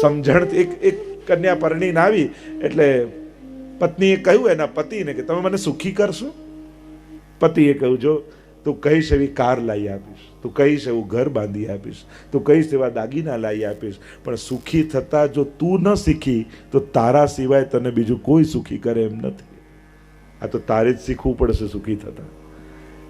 સમજણ એક એક કન્યા પરણીને આવી, એટલે પત્નીએ કહ્યું એના પતિને કે તમે મને સુખી કરશો? પતિએ કહ્યું, જો તું કહીશ એવી કાર લાવી આપીશ, તું કહીશ એવું ઘર બાંધી આપીશ, તું કહીશ એવા દાગીના લાવી આપીશ, પણ સુખી થતા જો તું ન શીખી, તો તારા સિવાય તને બીજું કોઈ સુખી કરે એમ નથી. આ તો તારે જ શીખવું પડશે સુખી થતા.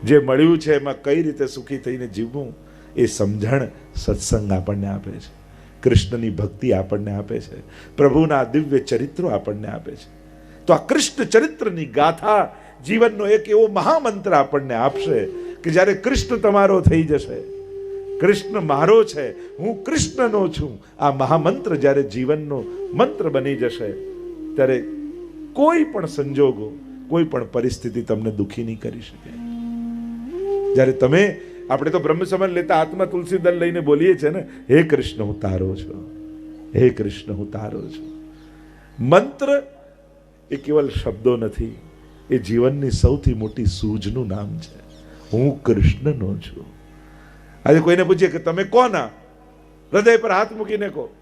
જે મળ્યું છે એમાં કઈ રીતે સુખી થઈને જીવવું, એ સમજણ સત્સંગ આપણને આપે છે. કૃષ્ણની ભક્તિ આપણને આપે છે. પ્રભુના દિવ્ય ચરિત્રો આપણને આપે છે. તો આ કૃષ્ણ ચરિત્રની ગાથા જીવનનો એક એવો મહામંત્ર આપણને આપશે કે જ્યારે કૃષ્ણ તમારો થઈ જશે, કૃષ્ણ મારો છે, હું કૃષ્ણનો છું, આ મહામંત્ર જ્યારે જીવનનો મંત્ર બની જશે, ત્યારે કોઈ પણ સંજોગો, કોઈ પણ પરિસ્થિતિ તમને દુખી નહીં કરી શકે. જ્યારે તમે આપણે તો બ્રહ્મ સમાન લેતા આત્મા તુલસી દલ લઈને બોલીએ છીએ ને, હે કૃષ્ણ, હું તારો છું. હે કૃષ્ણ, હું તારો છું. મંત્ર એ કેવલ શબ્દો નથી, એ જીવનની સૌથી મોટી સૂઝનું નામ છે. હું કૃષ્ણનો છું. આજે કોઈને પૂછીએ કે તમે કોના? હૃદય પર હાથ મૂકીને કહો.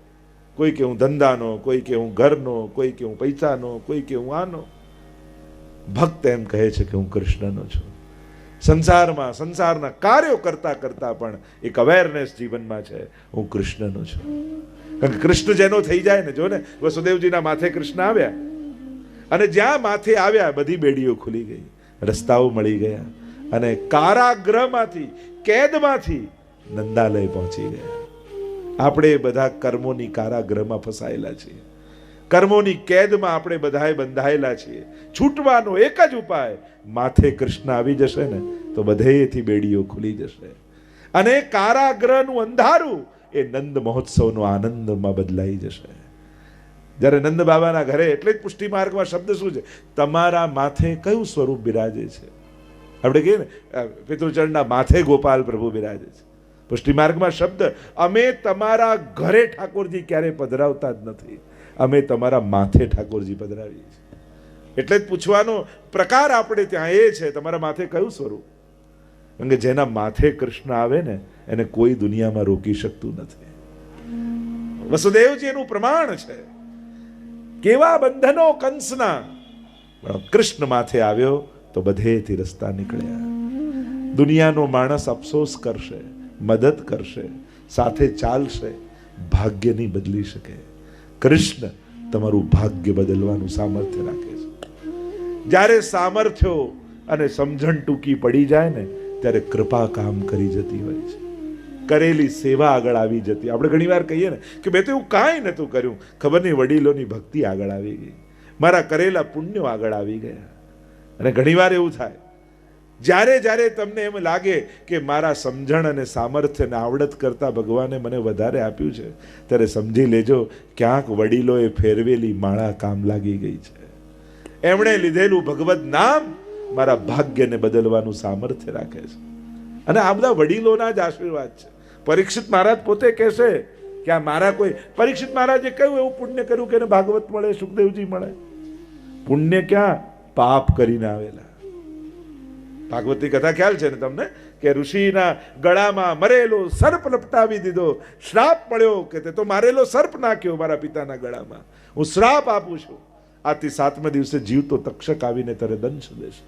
કોઈ કે હું ધંધાનો, કોઈ કે હું ઘરનો, કોઈ કે હું પૈસાનો, કોઈ કે હું આનો. ભક્ત એમ કહે છે કે હું કૃષ્ણનો છું. સંસારમાં, સંસારના કાર્યો કરતા કરતા પણ એક અવેરનેસ જીવનમાં છે. હું કૃષ્ણનો છું. કારણ કે કૃષ્ણ જેનો થઈ જાય ને, જો ને, વસુદેવજીના માથે કૃષ્ણ આવ્યા. અને જ્યાં માથે આવ્યા, બધી બેડીઓ ખુલી ગઈ. રસ્તાઓ મળી ગયા. અને કારાગ્રહમાંથી કેદમાંથી નંદાલય પહોંચી ગયા. આપણે બધા કર્મોની કારાગ્રહમાં ફસાયેલા છીએ. કર્મોની કેદમાં આપણે બધાએ બંધાયેલા છીએ. છૂટવાનો એક જ ઉપાય માથે કૃષ્ણ આવી જશે ને, તો બધેથી બેડીઓ ખુલી જશે. અને કારાગ્રહનું અંધારું એ નંદ મહોત્સવનો આનંદમાં બદલાઈ જશે. જ્યારે નંદ બાબાના ઘરે, એટલે જ પુષ્ટિ માર્ગમાં શબ્દ શું છે? તમારા માથે કયું સ્વરૂપ બિરાજે છે? આપણે કહીએ ને પિતૃચરણના માથે ગોપાલ પ્રભુ બિરાજે છે. પુષ્ટિ માર્ગમાં શબ્દ, અમે તમારા ઘરે ઠાકોરજી ક્યારેય પધરાવતા જ નથી. અમે તમારા માથે ઠાકોરજી પધરાવીએ છીએ. એટલે જ પૂછવાનો પ્રકાર આપણે ત્યાં એ છે, તમારા માથે કયું સ્વરૂપ? કારણ કે જેના માથે કૃષ્ણ આવે ને, એને કોઈ દુનિયામાં રોકી શકતું નથી. વસુદેવજી એનું પ્રમાણ છે. કેવા બંધનો કંસના. પણ કૃષ્ણ માથે આવ્યો તો બધેથી રસ્તા નીકળ્યા. દુનિયાનો માણસ અફસોસ કરશે, મદદ કરશે, સાથે ચાલશે ભાગ્ય નહીં બદલી શકે. કૃષ્ણ તમારું ભાગ્ય બદલવાનું સામર્થ્ય રાખે. જ્યારે સામર્થ્યો અને સમજણ ટૂંકી પડી જાય ને, ત્યારે કૃપા કામ કરી જતી હોય છે. કરેલી સેવા આગળ આવી જતી. આપણે ઘણીવાર કહીએ ને કે મેં તો એવું કાંઈ નહોતું કર્યું. ખબર નહીં, વડીલોની ભક્તિ આગળ આવી ગઈ. મારા કરેલા પુણ્યો આગળ આવી ગયા. અને ઘણીવાર એવું થાય. જ્યારે જ્યારે તમને એમ લાગે કે મારા સમજણ અને સામર્થ્યને આવડત કરતાં ભગવાને મને વધારે આપ્યું છે, ત્યારે સમજી લેજો, ક્યાંક વડીલોએ ફેરવેલી માળા કામ લાગી ગઈ છે. એમણે લીધેલું ભગવત નામ મારા ભાગ્યને બદલવાનું સામર્થ્ય રાખે છે. અને આ બધા વડીલોના જ આશીર્વાદ છે. પરીક્ષિત મહારાજ પોતે કહેશે કે આ મારા કોઈ પરીક્ષિત મહારાજે કહ્યું, એવું પુણ્ય કર્યું કે એને ભાગવત મળે, સુખદેવજી મળે. પુણ્ય ક્યાં? પાપ કરીને આવેલા. ભાગવતની કથા ખ્યાલ છે ને તમને? કે ઋષિના ગળામાં મરેલો સર્પ લપટાવી દીધો. શ્રાપ મળ્યો કે તે તો મારેલો સર્પ નાખ્યો મારા પિતાના ગળામાં. હું શ્રાપ આપું છું. આથી સાતમે દિવસે જીવતો તક્ષક આવીને તારે દંશ દેશે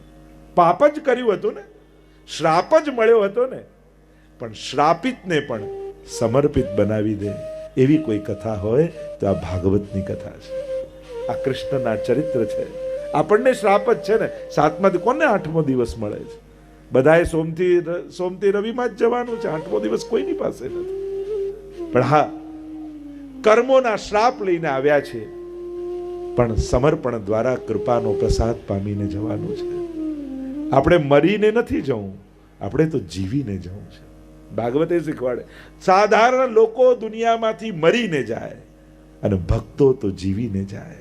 પાપ જ કર્યું હતું ને? શ્રાપ જ મળ્યો હતો ને? પણ શ્રાપિતને પણ સમર્પિત બનાવી દે. એવી કોઈ કથા હોય તો આ ભાગવતની કથા છે. આ કૃષ્ણના ચરિત્ર છે. આપણને શ્રાપ જ છે ને? સાતમાં કોને આઠમો દિવસ મળે છે? બધાએ સોમથી સોમથી રવિમાં જ જવાનું છે. આઠમો દિવસ કોઈની પાસે નથી. પણ હા, કર્મોના શ્રાપ લઈને આવ્યા છે. પણ સમર્પણ દ્વારા કૃપાનો પ્રસાદ પામીને જવાનું છે. આપણે મરીને નથી જવું, આપણે તો જીવીને જવું છે. ભાગવતે શીખવાડે, સાધારણ લોકો દુનિયામાંથી મરીને જાય અને ભક્તો તો જીવીને જાય.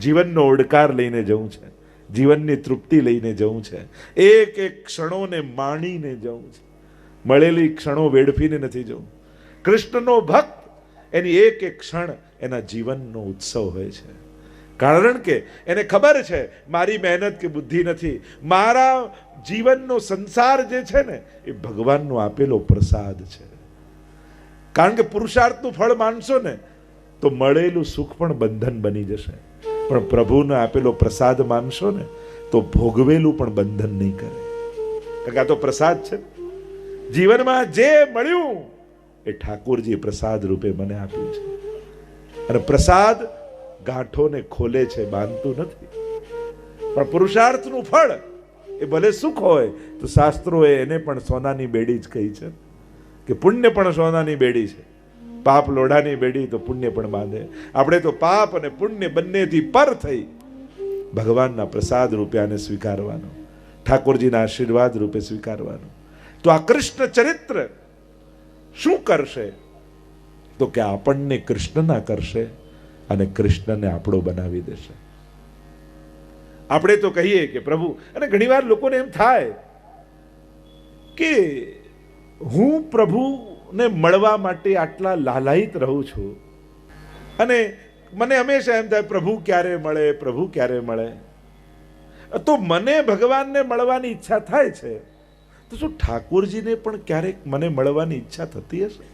જીવનનો ઓડકાર લઈને જવું છે, જીવનની તૃપ્તિ લઈને જવું છે. એક એક ક્ષણોને માણીને જવું છે. મળેલી ક્ષણો વેડફીને નથી જવું. કૃષ્ણનો ભક્ત એની એક એક ક્ષણ એના જીવનનો ઉત્સવ હોય છે. કારણ કે એને ખબર છે, મારી મહેનત કે બુદ્ધિ નથી. મારા જીવનનો સંસાર જે છે ને, એ ભગવાનનો આપેલો પ્રસાદ છે. કારણ કે પુરુષાર્થનું ફળ માનશો ને, તો મળેલું સુખ પણ બંધન બની જશે. પણ પ્રભુને આપેલો પ્રસાદ માનશો ને, તો ભોગવેલું પણ બંધન નહીં કરે. કારણ કે આ તો પ્રસાદ છે. જીવનમાં જે મળ્યું, એ ઠાકોરજી પ્રસાદ રૂપે મને આપ્યું છે. અને પ્રસાદ ગાંઠોને ખોલે છે, બાંધતું નથી. પણ પુરુષાર્થનું ફળ એ ભલે સુખ હોય, તો શાસ્ત્રોએ એને પણ સોનાની બેડી જ કહી છે કે પુણ્ય પણ સોનાની બેડી છે. પાપ લોઢાની બેડી તો પુણ્ય પણ બાંધે. આપણે તો પાપ અને પુણ્ય બંનેથી પર થઈ ભગવાનના પ્રસાદ રૂપે આને સ્વીકારવાનો, ઠાકોરજીના આશીર્વાદ રૂપે સ્વીકારવાનો. તો આ કૃષ્ણ ચરિત્ર શું કરશે? તો કે આપણને કૃષ્ણના કરશે. અને કૃષ્ણને આપણો બનાવી દેશે. આપણે તો કહીએ કે પ્રભુ, અને ઘણીવાર લોકોને એમ થાય કે હું પ્રભુને મળવા માટે આટલા લાલાયિત રહું છું. અને મને હંમેશા એમ થાય, પ્રભુ ક્યારે મળે, પ્રભુ ક્યારે મળે? તો મને ભગવાનને મળવાની ઈચ્છા થાય છે. તો શું ઠાકોરજીને પણ ક્યારેક મને મળવાની ઈચ્છા થતી હશે?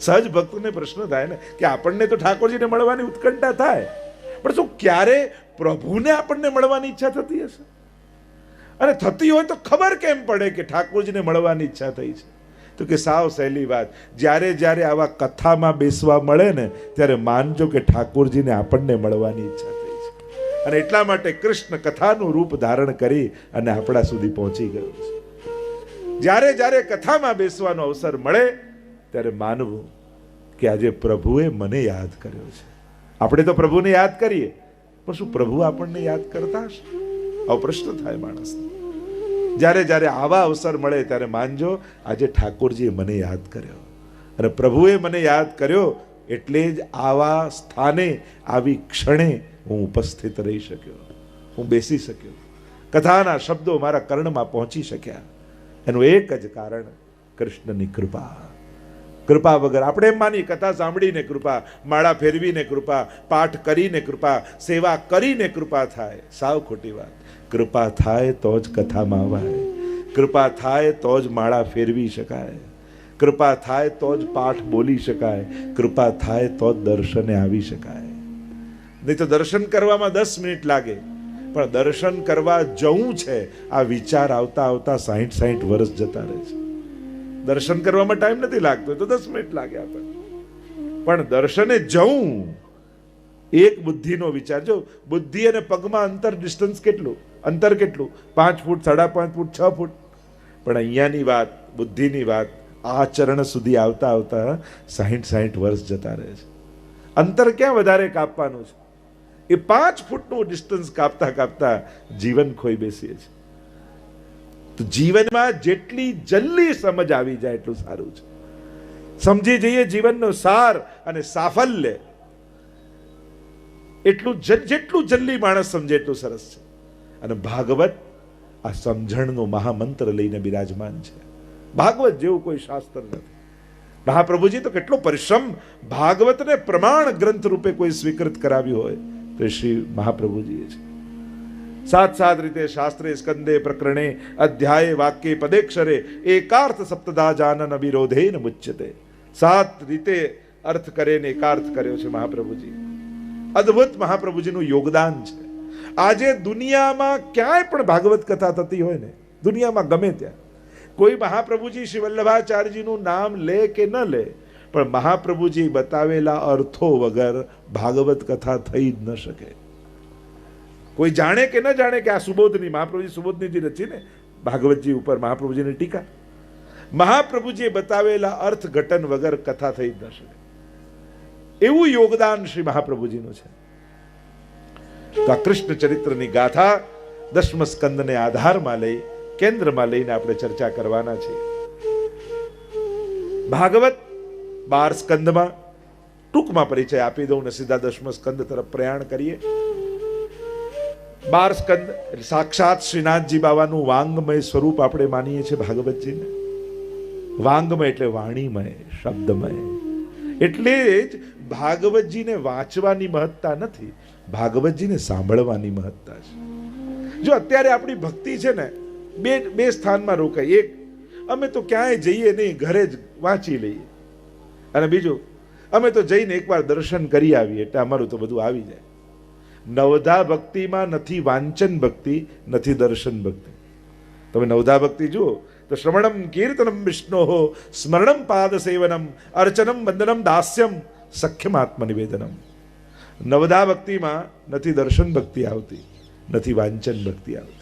સહજ ભક્તને પ્રશ્ન થાય ને કે આપણને તો ઠાકોરજીને મળવાની ઉત્કંઠા થાય. પણ શું ક્યારે પ્રભુને આપણને મળવાની ઈચ્છા થતી હશે? અને થતી હોય તો ખબર કેમ પડે કે ઠાકોરજીને મળવાની ઈચ્છા થઈ છે? તો કે સાવ સહેલી વાત, જ્યારે જ્યારે આવા કથામાં બેસવા મળે ને, ત્યારે માનજો કે ઠાકોરજીને આપણને મળવાની ઈચ્છા થઈ છે. અને એટલા માટે કૃષ્ણ કથાનું રૂપ ધારણ કરી અને આપણા સુધી પહોંચી ગયું છે. જ્યારે જ્યારે કથામાં બેસવાનો અવસર મળે ત્યારે માનવું કે આજે પ્રભુએ મને યાદ કર્યો છે. આપણે તો પ્રભુને યાદ કરીએ, પણ શું પ્રભુ આપણને યાદ કરતા હશે? આવો પ્રશ્ન થાય માણસને. જ્યારે જ્યારે આવા અવસર મળે ત્યારે માનજો, આજે ઠાકોરજીએ મને યાદ કર્યો. અને પ્રભુએ મને યાદ કર્યો એટલે જ આવા સ્થાને, આવી ક્ષણે હું ઉપસ્થિત રહી શક્યો. હું બેસી શક્યો. કથાના શબ્દો મારા કર્ણમાં પહોંચી શક્યા. એનું એક જ કારણ, કૃષ્ણની કૃપા. કૃપા વગર. આપણે એમ માની કથા સાંભળીને કૃપા, માળા ફેરવીને કૃપા, પાઠ કરીને કૃપા, સેવા કરીને કૃપા થાય. સાવ ખોટી વાત. કૃપા થાય તો જ કથામાં અવાય. કૃપા થાય તો જ માળા ફેરવી શકાય. કૃપા થાય તો જ પાઠ બોલી શકાય. કૃપા થાય તો જ દર્શને આવી શકાય. નહીં તો દર્શન કરવામાં દસ મિનિટ લાગે. પણ દર્શન કરવા જવું છે, આ વિચાર આવતા આવતા સાહીઠ સાહીઠ વર્ષ જતા રહે છે. દર્શન કરવામાં ટાઈમ નથી લાગતો, તો દસ મિનિટ લાગે આપણને. પણ દર્શને જવું, એક બુદ્ધિનો વિચાર. જો બુદ્ધિ અને પગમાં અંતર ડિસ્ટન્સ કેટલું? અંતર કેટલું? પાંચ ફૂટ, સાડા પાંચ ફૂટ, છ ફૂટ. પણ અહીંયાની વાત, બુદ્ધિની વાત, આચરણ સુધી આવતા આવતા સાહીઠ સાહીઠ વર્ષ જતા રહે છે. અંતર ક્યાં વધારે કાપવાનું છે? એ પાંચ ફૂટનું ડિસ્ટન્સ કાપતા કાપતા જીવન ખોઈ બેસીએ છીએ. તો જીવનમાં જેટલી જલ્દી સમજ આવી જાય એટલું સારું છે. સમજી જઈએ જીવનનો સાર અને સાફલ્ય. એટલું જેટલું જલ્દી માણસ સમજે એટલું સરસ છે. અને ભાગવત આ સમજણનો મહામંત્ર લઈને બિરાજમાન છે. ભાગવત જેવું કોઈ શાસ્ત્ર નથી. મહાપ્રભુજી તો કેટલો પરિશ્રમ ભાગવતને પ્રમાણ ગ્રંથ રૂપે કોઈ સ્વીકૃત કરાવ્યું હોય તો શ્રી મહાપ્રભુજીએ છે. સાત સાત રીતે શાસ્ત્રે સ્કંદે પ્રકરણે અધ્યાય વાક્ય પદેક્ષરે એકાર્થ સપ્તદા જાનન ન મુચ્યતે સાત રીતે અર્થ કરે ને એકાર્થ કર્યો છે મહાપ્રભુજી અદ્ભુત મહાપ્રભુજીનું યોગદાન છે। આજે દુનિયામાં ક્યાંય પણ ભાગવત કથા થતી હોય ને દુનિયામાં ગમે ત્યાં કોઈ મહાપ્રભુજી શ્રી નામ લે કે ન લે પણ મહાપ્રભુજી બતાવેલા અર્થો વગર ભાગવત કથા થઈ જ ન શકે કોઈ જાણે કે ન જાણે કે આ સુબોધની, મહાપ્રભુજી સુબોધનીજી રચી ને, ભાગવતજી ઉપર મહાપ્રભુજીની ટીકા. મહાપ્રભુજીએ બતાવેલા અર્થ ઘટન વગર કથા થઈ જ ન શકે. એવું યોગદાન શ્રી મહાપ્રભુજીનું છે. તો આ કૃષ્ણ ચરિત્રની ગાથા દસમ સ્કંદને આધારમાં લઈ, કેન્દ્રમાં લઈને આપણે ચર્ચા કરવાના છીએ. ભાગવત બાર સ્કંદમાં ટૂંકમાં પરિચય આપી દઉં ને સીધા દસમ સ્કંદ તરફ પ્રયાણ કરીએ. બાર સ્કંદ સાક્ષાત શ્રીનાથજી બાબાનું વાંગમય સ્વરૂપ આપણે માનીએ છીએ ભાગવતજીને. વાંગમય એટલે વાણીમય, શબ્દમય. એટલે જ ભાગવતજીને વાંચવાની મહત્તા નથી, ભાગવતજીને સાંભળવાની મહત્તા છે. જો અત્યારે આપણી ભક્તિ છે ને, બે બે સ્થાનમાં રોકાય. એક, અમે તો ક્યાંય જઈએ નહીં, ઘરે જ વાંચી લઈએ. અને બીજું, અમે તો જઈને એકવાર દર્શન કરી આવીએ, એટલે અમારું તો બધું આવી જાય. નવધા ભક્તિમાં નથી વાંચન ભક્તિ, નથી દર્શન ભક્તિ. તમે નવધા ભક્તિ જુઓ, તો શ્રવણમ કીર્તનમ વિષ્ણો, સ્મરણમ પાદ સેવનમ અર્ચનમ વંદનમ દાસ્યમ સખ્યમ આત્મનિવેદનમ નવધા ભક્તિમાં નથી દર્શન ભક્તિ આવતી, નથી વાંચન ભક્તિ આવતી.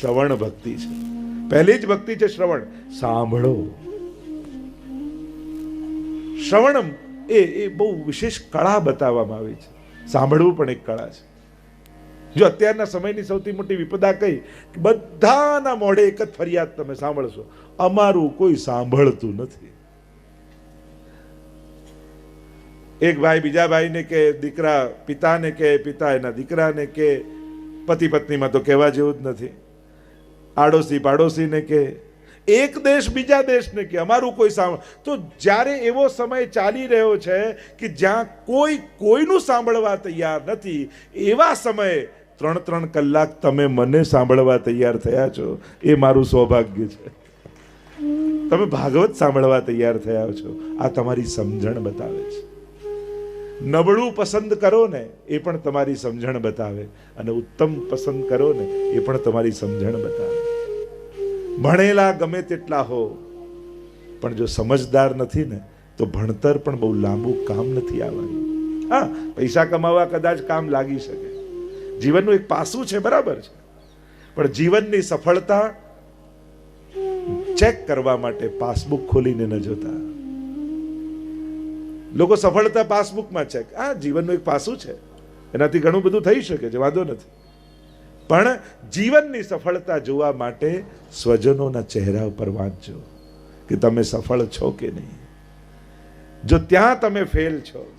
શ્રવણ ભક્તિ છે. પહેલી જ ભક્તિ છે શ્રવણ. સાંભળો. શ્રવણમ એ એ બહુ વિશેષ કળા બતાવવામાં આવી છે. સાંભળવું પણ એક કળા છે. જો અત્યારના સમયની સૌથી મોટી વિપદા કઈ? બધાના મોઢે એક જ ફરિયાદ તમે સાંભળશો. અમારું કોઈ સાંભળતું નથી. એક ભાઈ બીજા ભાઈને કે દીકરા પિતાને કે પિતા એના દીકરાને કે પતિ પત્નીમાં તો કહેવા જેવું જ નથી. આડોશી પાડોશીને કે એક દેશ બીજા દેશને કે અમારું કોઈ સાંભળ. તો જ્યારે એવો સમય ચાલી રહ્યો છે કે જ્યાં કોઈ કોઈનું સાંભળવા તૈયાર નથી, એવા સમયે ત્રણ ત્રણ કલાક તમે મને સાંભળવા તૈયાર થયા છો, એ મારું સૌભાગ્ય છે. તમે ભાગવત સાંભળવા તૈયાર થયા છો, આ તમારી સમજણ બતાવે છે. નબળું પસંદ કરો ને, એ પણ તમારી સમજણ બતાવે. અને ઉત્તમ પસંદ કરો ને, એ પણ તમારી સમજણ બતાવે. ભણેલા ગમે તેટલા હો. પણ જો સમજદાર નથી ને, તો ભણતર પણ બહુ લાંબુ કામ નથી આવવાનું. હા, પૈસા કમાવા કદાચ કામ લાગી શકે. જીવનનું એક પાસું છે, બરાબર છે. પણ જીવનની સફળતા ચેક કરવા માટે પાસબુક ખોલીને ન જોતા. લોકો સફળતા પાસબુકમાં ચેક. આ જીવનનું એક પાસું છે. એનાથી ઘણું બધું થઈ શકે છે, વાંધો નથી. પણ જીવનની સફળતા જોવા માટે સ્વજનોના ચહેરા ઉપર વાંચજો કે તમે સફળ છો કે નહીં. જો ત્યાં તમે ફેલ છો,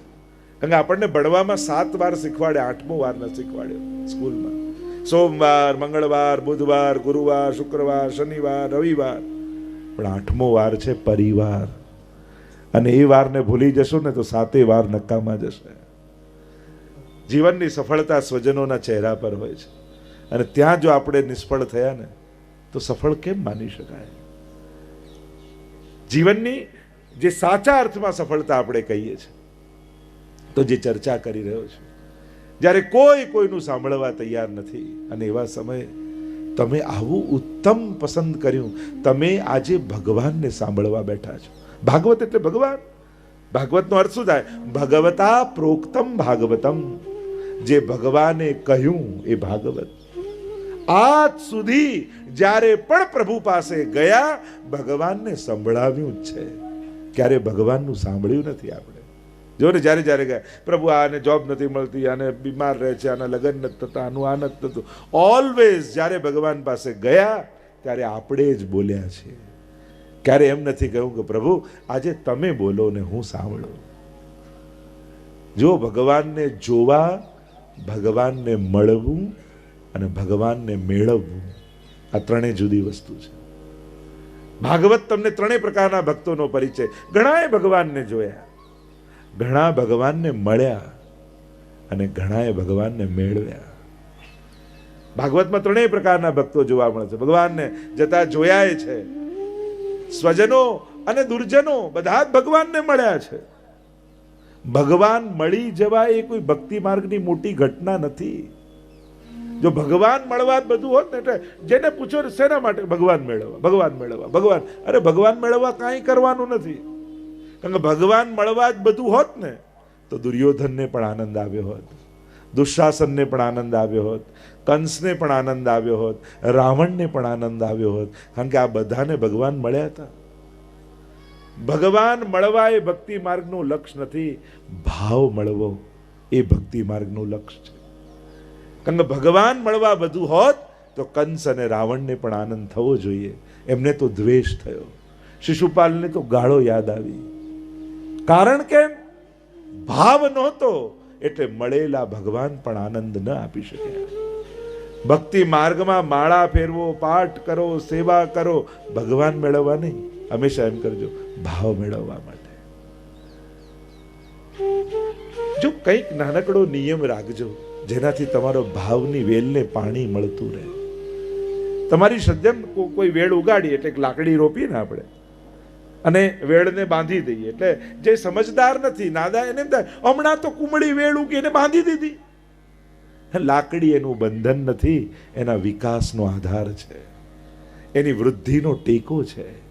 કારણ કે આપણને ભણવામાં સાત વાર શીખવાડે, આઠમો વાર ન શીખવાડ્યો સ્કૂલમાં. સોમવાર, મંગળવાર, બુધવાર, ગુરુવાર, શુક્રવાર, શનિવાર, રવિવાર. પણ આઠમો વાર છે પરિવાર. અને એ વારને ભૂલી જશો ને તો સાતે વાર નકામા જશે. જીવનની સફળતા સ્વજનોના ચહેરા પર હોય છે. અને ત્યાં જો આપણે નિષ્ફળ થયા ને, તો સફળ કેમ માની શકાય? જીવનની જે સાચા અર્થમાં સફળતા આપણે કહીએ છીએ, તો જે ચર્ચા કરી રહ્યો છું, જ્યારે કોઈ કોઈનું સાંભળવા તૈયાર નથી, અને એવા સમયે તમે આવું ઉત્તમ પસંદ કર્યું, તમે આજે ભગવાનને સાંભળવા બેઠા છો. ભાગવત એટલે ભગવાન. ભાગવતનો અર્થ શું થાય? ભગવતા પ્રોક્તમ ભાગવતમ. જે ભગવાને કહ્યું એ ભાગવત. આજ સુધી જ્યારે પણ પ્રભુ પાસે ગયા, ભગવાનને સંભળાવ્યું જ છે. ક્યારે ભગવાનનું સાંભળ્યું નથી આપણે? જો ને જ્યારે જ્યારે ગયા, પ્રભુ, આને જોબ નથી મળતી, આને બીમાર રહે છે, આના લગ્ન નથી થતા, આનું આ નથી થતું. ઓલવેઝ જ્યારે ભગવાન પાસે ગયા, ત્યારે આપણે જ બોલ્યા છીએ ક્યારે એમ નથી કહ્યું કે પ્રભુ, આજે તમે બોલો ને હું સાંભળું. જો ભગવાનને જોવા, ભગવાનને મળવું અને ભગવાનને મેળવવું આ ત્રણેય જુદી વસ્તુ છે. ભાગવત તમને ત્રણેય પ્રકારના ભક્તોનો પરિચય. ઘણાએ ભગવાનને જોયા. ઘણા ભગવાનને મળ્યા અને ઘણાએ ભગવાનને મેળવ્યા. ભાગવતમાં ત્રણેય પ્રકારના ભક્તો જોવા મળે છે. ભગવાનને જતા જોયા છે. સ્વજનો અને દુર્જનો બધા જ ભગવાનને મળ્યા છે. ભગવાન મળી જવા એ કોઈ ભક્તિ માર્ગની મોટી ઘટના નથી. જો ભગવાન મળવા જ બધું હોત ને એટલે જેને પૂછો શેના માટે ભગવાન મેળવવા? ભગવાન મેળવવા. ભગવાન. અરે ભગવાન મેળવવા કાંઈ કરવાનું નથી. કારણ કે ભગવાન મળવા જ બધું હોત ને, તો દુર્યોધનને પણ આનંદ આવ્યો હોત. દુશાસનને પણ આનંદ આવ્યો હોત. કંસને પણ આનંદ આવ્યો હોત. રાવણને પણ આનંદ આવ્યો હોત. કારણ કે આ બધાને ભગવાન મળ્યા હતા. ભગવાન મળવા એ ભક્તિ માર્ગનું લક્ષ્ય નથી. ભાવ મળવો એ ભક્તિ માર્ગનું લક્ષ્ય છે. કારણ કે ભગવાન મળવા બધું હોત, તો કંસ અને રાવણને પણ આનંદ થવો જોઈએ. એમને તો દ્વેષ થયો. શિશુપાલને તો ગાળો યાદ આવી. કારણ કે ભાવ નહોતો, એટલે મળેલા ભગવાન પણ આનંદ ન આપી શક્યા. ભક્તિ માર્ગમાં માળા ફેરવો, પાઠ કરો, સેવા કરો, ભગવાન મેળવવા નહીં. હંમેશા એમ કરજો, ભાવ મેળવવા માટે. જો કંઈક નાનકડો નિયમ રાખજો જેનાથી તમારો ભાવની વેલને પાણી મળતું રહે. તમારી સજ્જન કોઈ વેળ ઉગાડી એટલે લાકડી રોપીએ ને આપણે. અને વેળને બાંધી દઈએ. એટલે જે સમજદાર નથી નાદા એને થાય, હમણાં તો કુમળી વેળ ઉગી એને બાંધી દીધી. લાકડી એનું બંધન નથી, એના વિકાસનો આધાર છે. એની વૃદ્ધિનો ટેકો છે.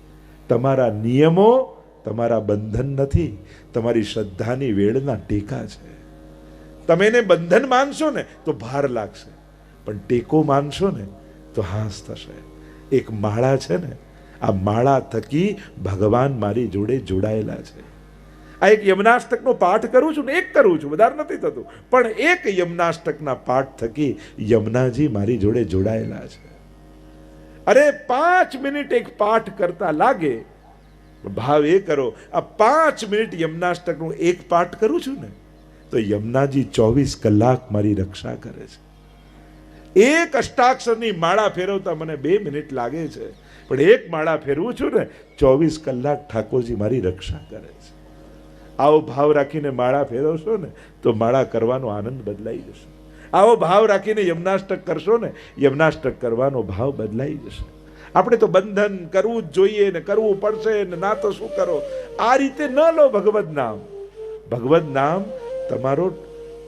તમારા નિયમો, તમારા બંધન નથી, તમારી શ્રદ્ધાની વેળના ટેકા છે. તમે એને બંધન માનશો ને, તો ભાર લાગશે. પણ ટેકો માનશો ને, તો હાસ થશે. એક માળા છે ને, આ માળા થકી ભગવાન મારી જોડે જોડાયેલા છે. આ એક યમનાષ્ટકનો પાઠ કરું છું ને, એક કરું છું, વધારે નથી થતું. પણ એક યમનાષ્ટકના પાઠ થકી યમુનાજી મારી જોડે જોડાયેલા છે. અરે પાંચ મિનિટ એક પાઠ કરતા લાગે. ભાવ એ કરો, આ પાંચ મિનિટ યમનાષ્ટકનું એક પાઠ કરું છું ને તો યમુનાજી ચોવીસ કલાક મારી રક્ષા કરે છે. એક અષ્ટાક્ષરની માળા ફેરવતા મને બે મિનિટ લાગે છે, પણ એક માળા ફેરવું છું ને, ચોવીસ કલાક ઠાકોરજી મારી રક્ષા કરે છે. આવો ભાવ રાખીને માળા ફેરવશો ને, તો માળા કરવાનો આનંદ બદલાઈ જશે. આવો ભાવ રાખીને યમનાષ્ટક કરશો ને, યમનાષ્ટક કરવાનો ભાવ બદલાઈ જશે. આપણે તો બંધન કરવું જ જોઈએ ને, કરવું પડશે ને, ના તો શું કરો? આ રીતે ન લો ભગવદ નામ. ભગવદ નામ તમારો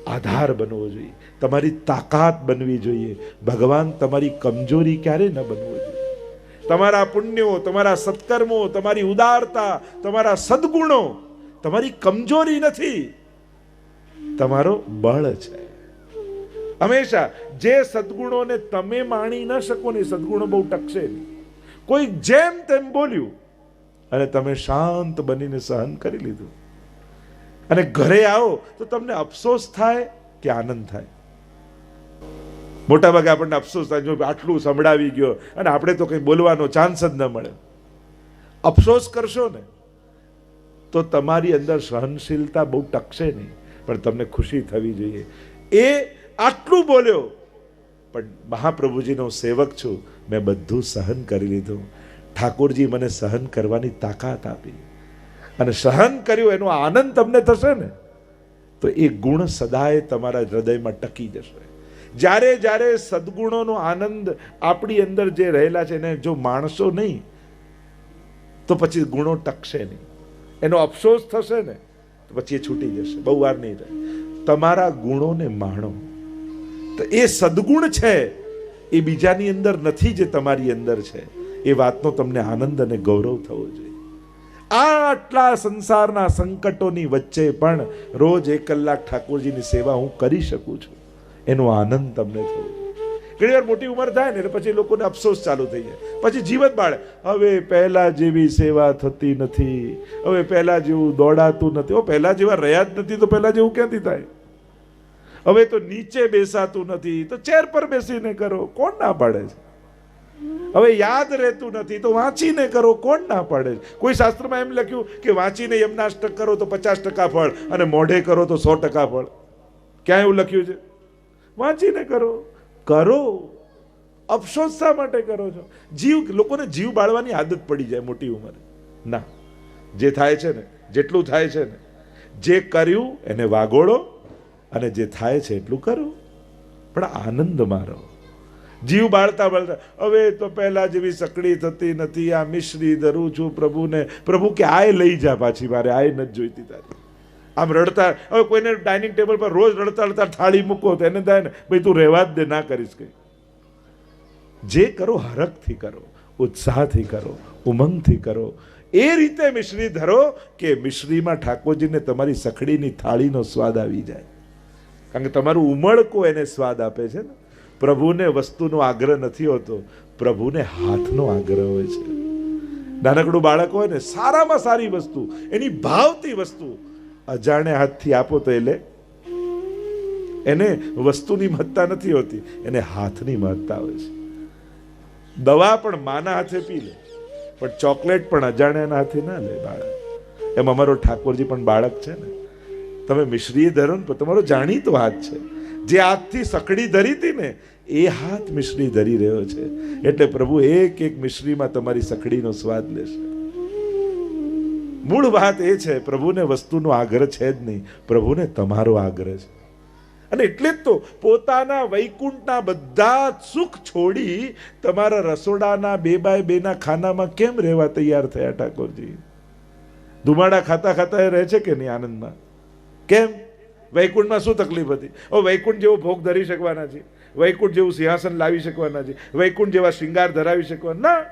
આધાર બનવો જોઈએ. તમારી તાકાત બનવી જોઈએ. ભગવાન તમારી કમજોરી ક્યારે ન બનવો જોઈએ. તમારા પુણ્યો, તમારા સત્કર્મો, તમારી ઉદારતા, તમારા સદગુણો, તમારી કમજોરી નથી. તમારો બળ છે. હંમેશા જે સદગુણોને તમે માણી ન શકો ને સદગુણો બહુ ટકશે નહીં. કોઈ જેમ તેમ બોલ્યું અને તમે શાંત બનીને સહન કરી લીધું. અને ઘરે આવો તો તમને અફસોસ થાય કે આનંદ થાય. મોટા ભાગે આપણને અફસોસ થાય, જો આટલું સંભળાવી ગયો અને આપણે તો કંઈ બોલવાનો ચાન્સ જ ન મળે. અફસોસ કરશો ને, તો તમારી અંદર સહનશીલતા બહુ ટકશે નહીં, પણ તમને ખુશી થવી જોઈએ. એ આટલું બોલ્યો, પણ મહાપ્રભુજીનો સેવક છું, મેં બધું સહન કરી લીધું. ઠાકોરજી મને સહન કરવાની તાકાત આપી. અને સહન કર્યું, એનો આનંદ તમને થશે ને, તો એ ગુણ સદાય તમારા હૃદયમાં ટકી જશે. જ્યારે જ્યારે સદગુણોનો આનંદ આપણી અંદર જે રહેલા છે, એને જો માણસો નહીં, તો પછી ગુણો ટકશે નહીં. એનો અફસોસ થશે ને, તો પછી એ છૂટી જશે. બહુ વાર નહીં રહે તમારા ગુણોને માણો. તો એ સદગુણ છે, એ બીજાની અંદર નથી જે તમારી અંદર છે. એ વાતનો તમને આનંદ અને ગૌરવ થવો જોઈએ. આટલા સંસારના સંકટોની વચ્ચે પણ રોજ એક કલાક ઠાકોરજીની સેવા હું કરી શકું છું. એનો આનંદ તમને થયો. ઘણી વાર મોટી ઉંમર થાય ને એટલે પછી લોકોને અફસોસ ચાલુ થઈ જાય. પછી જીવન બાળે, હવે પહેલા જેવી સેવા થતી નથી. હવે પહેલા જેવું દોડાતું નથી. ઓ, પહેલા જેવા રહ્યા જ નથી તો પહેલા જેવું ક્યાંથી થાય? હવે તો નીચે બેસાતું નથી. તો ચેર પર બેસીને કરો. કોણ ના પાડે છે? હવે યાદ રહેતું નથી, તો વાંચીને કરો, કોણ ના પાડે? કોઈ શાસ્ત્રમાં એમ લખ્યું કે વાંચીને યમનાષ્ટક કરો તો પચાસ ટકા ફળ અને મોઢે કરો તો સો ટકા ફળ. ક્યાં એવું લખ્યું છે? વાંચીને કરો. કરો. અફસોસ માટે કરો છો? જીવ, લોકોને જીવ બાળવાની આદત પડી જાય મોટી ઉંમરે. ના. જે થાય છે ને, જેટલું થાય છે ને, જે કર્યું એને વાગોળો અને જે થાય છે એટલું કરો. પણ આનંદ મારો જીવ બાળતા બાળતા. હવે તો પહેલાં જેવી સકડી થતી નથી, આ મિશ્રી ધરું છું પ્રભુને. પ્રભુ કે આય લઈ જા પાછી મારે, આય નથી જોઈતી તારી. આમ રડતા, હવે કોઈને ડાઇનિંગ ટેબલ પર રોજ રડતા રડતા થાળી મૂકો તો એને થાય ને, ભાઈ તું રહેવા જ દે, ના કરીશ કંઈ. જે કરો હરખથી કરો, ઉત્સાહથી કરો, ઉમંગથી કરો. એ રીતે મિશ્રી ધરો કે મિશ્રીમાં ઠાકોરજીને તમારી સખડીની થાળીનો સ્વાદ આવી જાય. કારણ કે તમારું ઉમળકો એને સ્વાદ આપે છે ને. પ્રભુને વસ્તુનો આગ્રહ નથી હોતો. પ્રભુને હાથનો આગ્રહ હોય છે. નાનકડું બાળક હોય ને, સારામાં સારી વસ્તુ, એની ભાવતી વસ્તુ, અજાણે હાથથી આપો તો એટલે એને વસ્તુની મહત્તા નથી હોતી, એને હાથની મહત્તા હોય છે. દવા પણ માના હાથે પી લે, પણ ચોકલેટ પણ અજાણ્યાના હાથે ના લે બાળક. એમ અમારો ઠાકોરજી પણ બાળક છે ને. તમે મિશ્રી ધરો ને તમારો જાણીતો હાથ છે. જે હાથથી સકડી ધરી હતી ને, એ હાથ મિશ્રી ધરી રહ્યો છે. એટલે પ્રભુ, એક એક મિશ્રીમાં તમારી સકડીનો સ્વાદ લેશે. મૂળ વાત એ છે, પ્રભુને વસ્તુનો આગ્રહ છે જ નહીં. પ્રભુને તમારો આગ્રહ છે. અને એટલે જ તો પોતાના વૈકુંઠના બધા સુખ છોડી તમારા રસોડાના બે બાય બેના ખાનામાં કેમ રહેવા તૈયાર થયા ઠાકોરજી? ધુમાડા ખાતા ખાતા એ રહે છે કે નહીં આનંદમાં? કેમ? વૈકુંઠમાં શું તકલીફ હતી? ઓ, વૈકુંઠ જેવો ભોગ ધરી શકવાના છે. વૈકુંઠ જેવું સિંહાસન લાવી શકવાના છે. વૈકુંઠ જેવા શૃંગાર ધરાવી શકવાના. ના.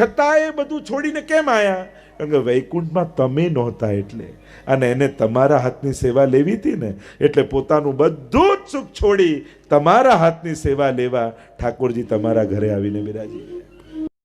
છતાં એ બધું છોડીને કેમ આયા? કારણ કે વૈકુંઠમાં તમે નહોતા એટલે. અને એને તમારા હાથની સેવા લેવી હતી ને, એટલે પોતાનું બધું જ સુખ છોડી તમારા હાથની સેવા લેવા ઠાકોરજી તમારા ઘરે આવીને બિરાજી.